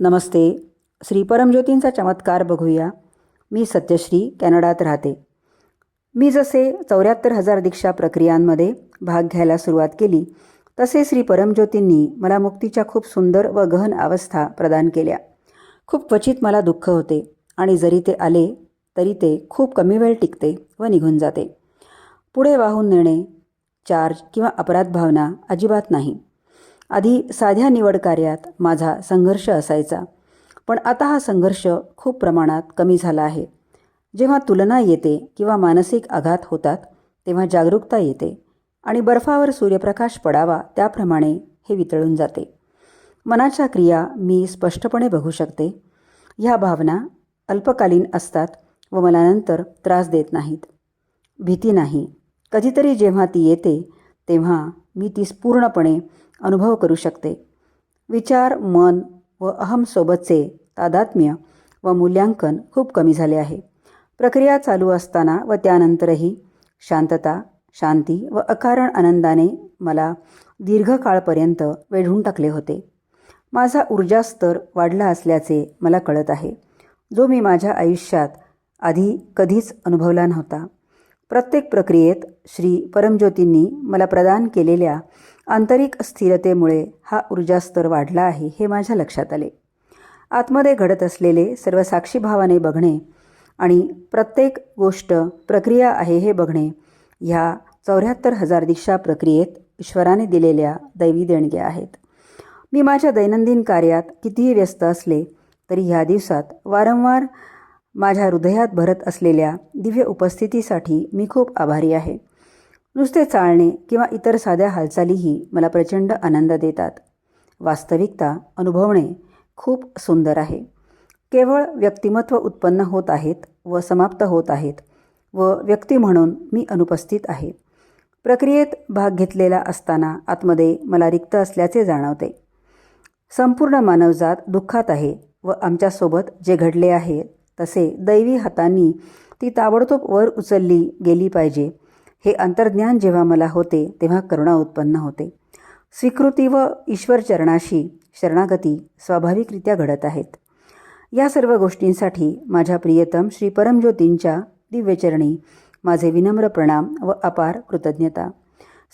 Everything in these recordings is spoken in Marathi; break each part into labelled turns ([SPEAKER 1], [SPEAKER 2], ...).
[SPEAKER 1] नमस्ते. श्री परमज्योतींचा चमत्कार बघूया. मी सत्यश्री कॅनडात राहते. मी जसे चौऱ्याहत्तर हजार दीक्षा प्रक्रियांमध्ये भाग घ्यायला सुरुवात केली तसे श्री परमज्योतींनी मला मुक्तीच्या खूप सुंदर व गहन अवस्था प्रदान केल्या. खूप क्वचित मला दुःख होते आणि जरी ते आले तरी ते खूप कमी वेळ टिकते व निघून जाते. पुढे वाहून नेणे चार्ज किंवा अपराध भावना अजिबात नाही. आधी साध्या निवड कार्यात माझा संघर्ष असायचा. पण आता हा संघर्ष खूप प्रमाणात कमी झाला आहे. जेव्हा तुलना येते किंवा मानसिक आघात होतात तेव्हा जागरूकता येते आणि बर्फावर सूर्यप्रकाश पडावा त्याप्रमाणे हे वितळून जाते. मनाच्या क्रिया मी स्पष्टपणे बघू शकते. ह्या भावना अल्पकालीन असतात व मला नंतर त्रास देत नाहीत. भीती नाही. कधीतरी जेव्हा ती येते तेव्हा मी ती पूर्णपणे अनुभव करू शकते. विचार मन व अहमसोबतचे तादात्म्य व मूल्यांकन खूप कमी झाले आहे. प्रक्रिया चालू असताना व त्यानंतरही शांतता शांती व अकारण आनंदाने मला दीर्घकाळपर्यंत वेढून टाकले होते. माझा ऊर्जा स्तर वाढला असल्याचे मला कळत आहे. जो मी माझ्या आयुष्यात आधी कधीच अनुभवला नव्हता. प्रत्येक प्रक्रियेत श्री परमज्योतींनी मला प्रदान केलेल्या आंतरिक स्थिरतेमुळे हा ऊर्जास्तर वाढला आहे हे माझ्या लक्षात आले. आतमध्ये घडत असलेले सर्व साक्षीभावाने बघणे आणि प्रत्येक गोष्ट प्रक्रिया आहे हे बघणे ह्या चौऱ्याहत्तर हजार दीक्षा प्रक्रियेत ईश्वराने दिलेल्या दैवी देणग्या आहेत. मी माझ्या दैनंदिन कार्यात कितीही व्यस्त असले तरी ह्या दिवसात वारंवार माझ्या हृदयात भरत असलेल्या दिव्य उपस्थितीसाठी मी खूप आभारी आहे. नुसते चालणे किंवा इतर साध्या हालचालीही मला प्रचंड आनंद देतात. वास्तविकता अनुभवणे खूप सुंदर आहे. केवळ व्यक्तिमत्व उत्पन्न होत आहेत व समाप्त होत आहेत व व्यक्ती म्हणून मी अनुपस्थित आहे. प्रक्रियेत भाग घेतलेला असताना आतमध्ये मला रिक्त असल्याचे जाणवते. संपूर्ण मानवजात दुःखात आहे व आमच्यासोबत जे घडले आहे तसे दैवी हातांनी ती ताबडतोब वर उचलली गेली पाहिजे. हे अंतर्ज्ञान जेव्हा मला होते तेव्हा करुणा उत्पन्न होते. स्वीकृती व ईश्वर चरणाशी शरणागती स्वाभाविकरित्या घडत आहेत. या सर्व गोष्टींसाठी माझ्या प्रियतम श्री परमज्योतींच्या दिव्यचरणी माझे विनम्र प्रणाम व अपार कृतज्ञता.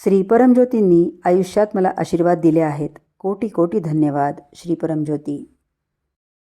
[SPEAKER 1] श्री परमज्योतींनी आयुष्यात मला आशीर्वाद दिले आहेत. कोटी कोटी धन्यवाद श्री परमज्योती.